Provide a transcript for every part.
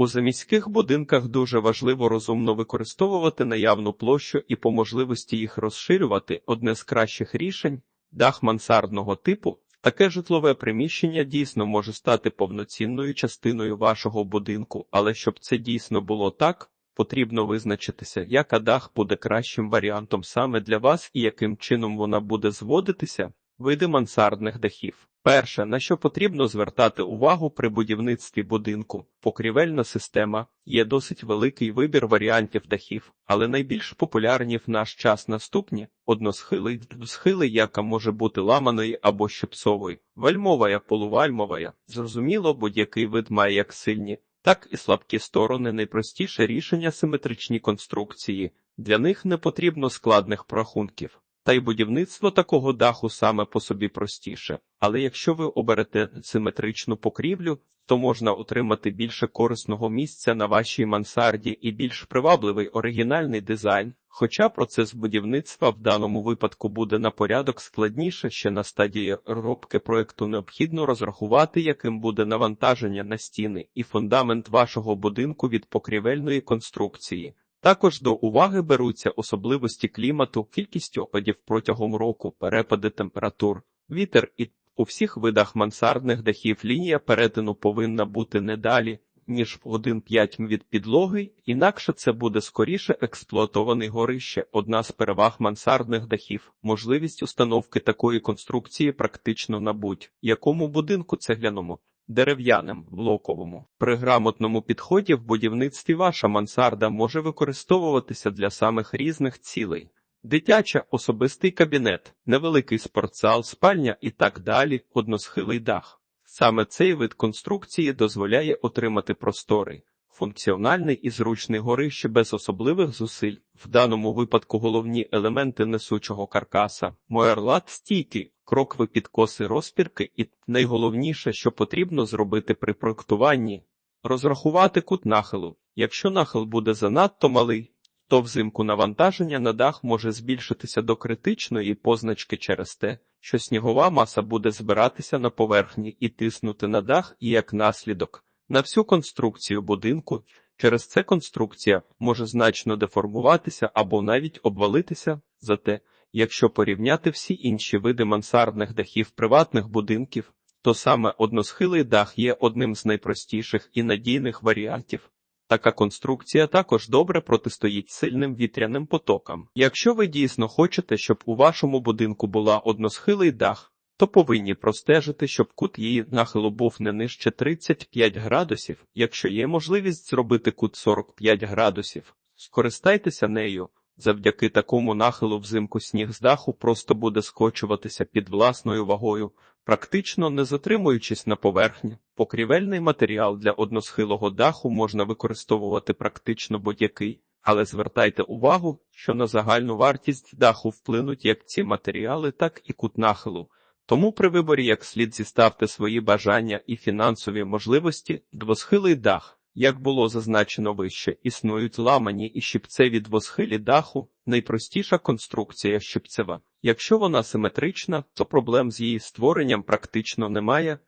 У заміських будинках дуже важливо розумно використовувати наявну площу і по можливості їх розширювати. Одне з кращих рішень дах мансардного типу. Таке житлове приміщення дійсно може стати повноцінною частиною вашого будинку, але щоб це дійсно було так, потрібно визначитися, яка дах буде кращим варіантом саме для вас і яким чином вона буде зводитися. Види мансардних дахів. Перше, на що потрібно звертати увагу при будівництві будинку, покрівельна система є досить великий вибір варіантів дахів, але найбільш популярні в наш час наступні односхили, схили, яка може бути ламаною або щипцовою, вальмовая, полувальмовая. Зрозуміло, будь-який вид має як сильні, так і слабкі сторони. Найпростіше рішення симетричні конструкції. Для них не потрібно складних прорахунків. Та й будівництво такого даху саме по собі простіше. Але якщо ви оберете симетричну покрівлю, то можна отримати більше корисного місця на вашій мансарді і більш привабливий оригінальний дизайн. Хоча процес будівництва в даному випадку буде на порядок складніше, ще на стадії розробки проекту необхідно розрахувати, яким буде навантаження на стіни і фундамент вашого будинку від покрівельної конструкції. Також до уваги беруться особливості клімату, кількість опадів протягом року, перепади температур, вітер і у всіх видах мансардних дахів лінія перетину повинна бути не далі, ніж в 1,5 м від підлоги, інакше це буде скоріше експлуатований горище. Одна з переваг мансардних дахів, можливість установки такої конструкції практично на будь-якому будинку цегляному дерев'яним, блоковому. При грамотному підході в будівництві ваша мансарда може використовуватися для самих різних цілей. Дитяча, особистий кабінет, невеликий спортзал, спальня і так далі, односхилий дах. Саме цей вид конструкції дозволяє отримати просторий, функціональний і зручний горище без особливих зусиль. В даному випадку головні елементи несучого каркаса, моерлат стійкий, крокви підкоси розпірки, і найголовніше, що потрібно зробити при проектуванні розрахувати кут нахилу. Якщо нахил буде занадто малий, то взимку навантаження на дах може збільшитися до критичної позначки через те, що снігова маса буде збиратися на поверхні і тиснути на дах, і як наслідок на всю конструкцію будинку. Через це конструкція може значно деформуватися або навіть обвалитися, зате Якщо порівняти всі інші види мансардних дахів приватних будинків, то саме односхилий дах є одним з найпростіших і надійних варіантів. Така конструкція також добре протистоїть сильним вітряним потокам. Якщо ви дійсно хочете, щоб у вашому будинку була односхилий дах, то повинні простежити, щоб кут її нахилу був не нижче 35 градусів, якщо є можливість зробити кут 45 градусів, скористайтеся нею. Завдяки такому нахилу взимку сніг з даху просто буде скочуватися під власною вагою, практично не затримуючись на поверхні. Покрівельний матеріал для односхилого даху можна використовувати практично будь-який, але звертайте увагу, що на загальну вартість даху вплинуть як ці матеріали, так і кут нахилу. Тому при виборі як слід зіставте свої бажання і фінансові можливості двосхилий дах. Як було зазначено вище, існують ламані і щипцеві двосхилі даху, найпростіша конструкція щипцева. Якщо вона симетрична, то проблем з її створенням практично немає.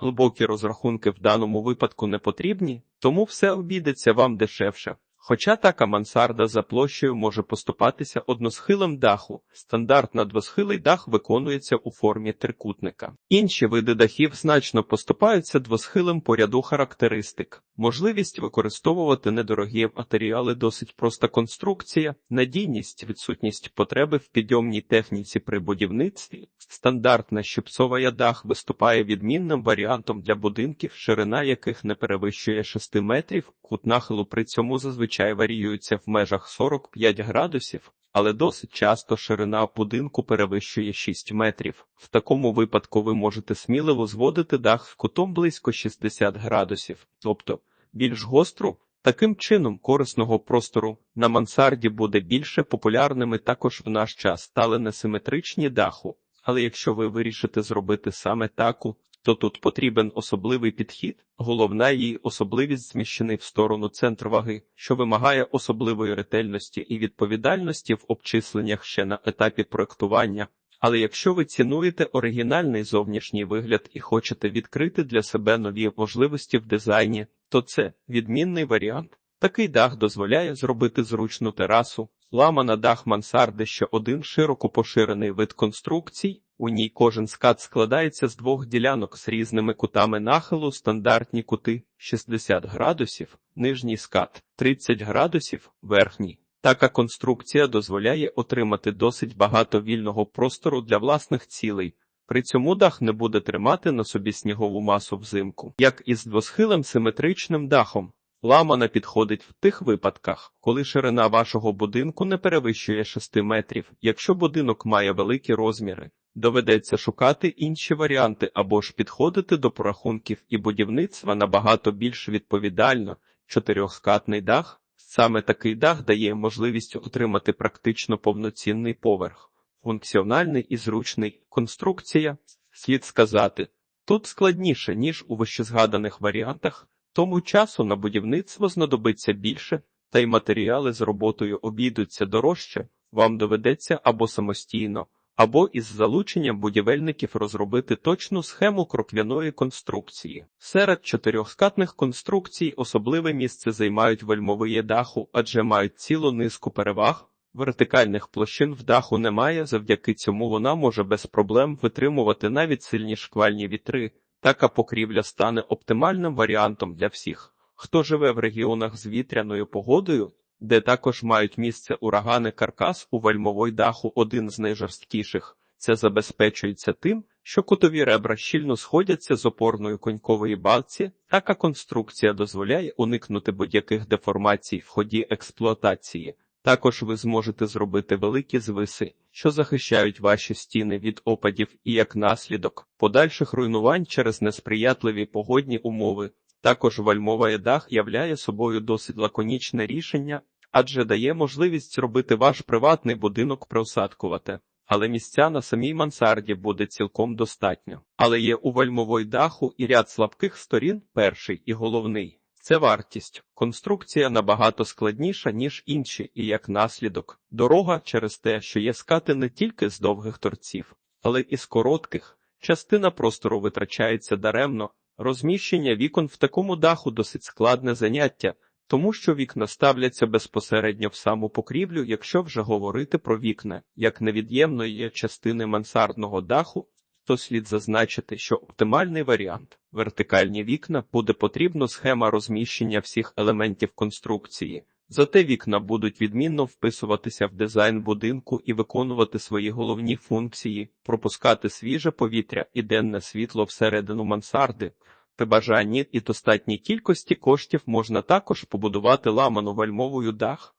Глибокі розрахунки в даному випадку не потрібні, тому все обійдеться вам дешевше. Хоча така мансарда за площею може поступатися односхилим даху, стандартна двосхилий дах виконується у формі трикутника. Інші види дахів значно поступаються двосхилим по ряду характеристик. Можливість використовувати недорогі матеріали, досить проста конструкція, надійність, відсутність потреби в підйомній техніці при будівництві. Стандартна щипцова дах виступає відмінним варіантом для будинків, ширина яких не перевищує 6 метрів, кут нахилу при цьому зазвичай варіюється в межах 45 градусів. Але досить часто ширина будинку перевищує 6 метрів. В такому випадку ви можете сміливо зводити дах з кутом близько 60 градусів, тобто більш гостру. Таким чином, корисного простору на мансарді буде більше популярними також в наш час стали несиметричні даху. Але якщо ви вирішите зробити саме таку, то тут потрібен особливий підхід. Головна її особливість зміщений в сторону центр ваги, що вимагає особливої ретельності і відповідальності в обчисленнях ще на етапі проектування. Але якщо ви цінуєте оригінальний зовнішній вигляд і хочете відкрити для себе нові можливості в дизайні, то це відмінний варіант. Такий дах дозволяє зробити зручну терасу, ламана дах мансарди, що один широко поширений вид конструкцій. У ній кожен скат складається з двох ділянок з різними кутами нахилу, стандартні кути 60 градусів, нижній скат 30 градусів, верхній. Така конструкція дозволяє отримати досить багато вільного простору для власних цілей. При цьому дах не буде тримати на собі снігову масу взимку, як і з двосхилим симетричним дахом. Ламана підходить в тих випадках, коли ширина вашого будинку не перевищує 6 метрів, якщо будинок має великі розміри. Доведеться шукати інші варіанти або ж підходити до порахунків і будівництва набагато більш відповідально. Чотирьохскатний дах саме такий дах дає можливість отримати практично повноцінний поверх, функціональний і зручний конструкція. Слід сказати, тут складніше ніж у вищезгаданих варіантах, тому часу на будівництво знадобиться більше, та й матеріали з роботою обійдуться дорожче. Вам доведеться або самостійно або із залученням будівельників розробити точну схему кроквяної конструкції. Серед чотирьохскатних конструкцій особливе місце займають вельмовиє даху, адже мають цілу низку переваг. Вертикальних площин в даху немає, завдяки цьому вона може без проблем витримувати навіть сильні шквальні вітри. Така покрівля стане оптимальним варіантом для всіх, хто живе в регіонах з вітряною погодою де також мають місце урагани каркас у вальмовой даху один з найжорсткіших. Це забезпечується тим, що кутові ребра щільно сходяться з опорної конькової балці, така конструкція дозволяє уникнути будь-яких деформацій в ході експлуатації. Також ви зможете зробити великі звиси, що захищають ваші стіни від опадів і як наслідок подальших руйнувань через несприятливі погодні умови. Також вальмовий дах являє собою досить лаконічне рішення, адже дає можливість зробити ваш приватний будинок приосадкувати. Але місця на самій мансарді буде цілком достатньо. Але є у вальмової даху і ряд слабких сторін, перший і головний. Це вартість. Конструкція набагато складніша, ніж інші, і як наслідок, дорога через те, що є скати не тільки з довгих торців, але і з коротких. Частина простору витрачається даремно, Розміщення вікон в такому даху досить складне заняття, тому що вікна ставляться безпосередньо в саму покрівлю, якщо вже говорити про вікна, як невід'ємної частини мансардного даху, то слід зазначити, що оптимальний варіант вертикальні вікна буде потрібно схема розміщення всіх елементів конструкції. Зате вікна будуть відмінно вписуватися в дизайн будинку і виконувати свої головні функції, пропускати свіже повітря і денне світло всередину мансарди. При бажанні і достатній кількості коштів можна також побудувати ламану вальмовою дах.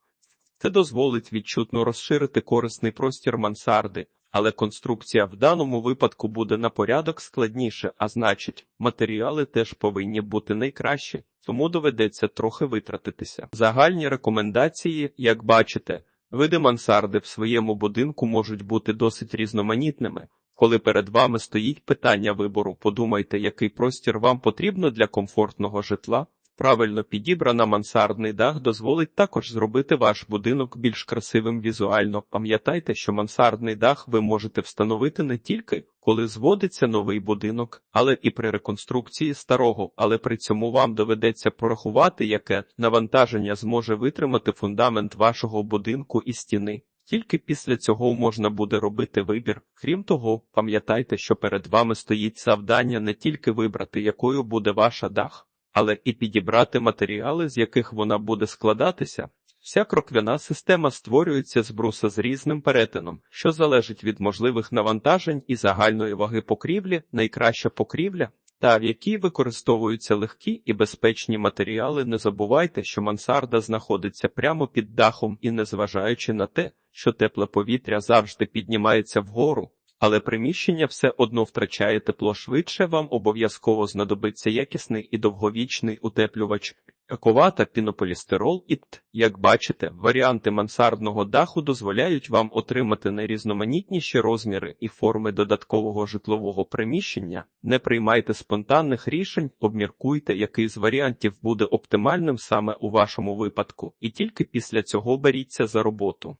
Це дозволить відчутно розширити корисний простір мансарди, але конструкція в даному випадку буде на порядок складніше, а значить, матеріали теж повинні бути найкращі, тому доведеться трохи витратитися. Загальні рекомендації, як бачите, види мансарди в своєму будинку можуть бути досить різноманітними. Коли перед вами стоїть питання вибору, подумайте, який простір вам потрібно для комфортного житла. Правильно підібрана мансардний дах дозволить також зробити ваш будинок більш красивим візуально. Пам'ятайте, що мансардний дах ви можете встановити не тільки коли зводиться новий будинок, але і при реконструкції старого, але при цьому вам доведеться порахувати, яке навантаження зможе витримати фундамент вашого будинку і стіни. Тільки після цього можна буде робити вибір. Крім того, пам'ятайте, що перед вами стоїть завдання не тільки вибрати, якою буде ваша дах але і підібрати матеріали, з яких вона буде складатися. Вся кроквяна система створюється з бруса з різним перетином, що залежить від можливих навантажень і загальної ваги покрівлі, найкраща покрівля, та в якій використовуються легкі і безпечні матеріали. Не забувайте, що мансарда знаходиться прямо під дахом і, незважаючи на те, що тепле повітря завжди піднімається вгору, але приміщення все одно втрачає тепло швидше, вам обов'язково знадобиться якісний і довговічний утеплювач. Ековата пінополістирол і т. Як бачите, варіанти мансардного даху дозволяють вам отримати найрізноманітніші розміри і форми додаткового житлового приміщення. Не приймайте спонтанних рішень, обміркуйте, який з варіантів буде оптимальним саме у вашому випадку, і тільки після цього беріться за роботу.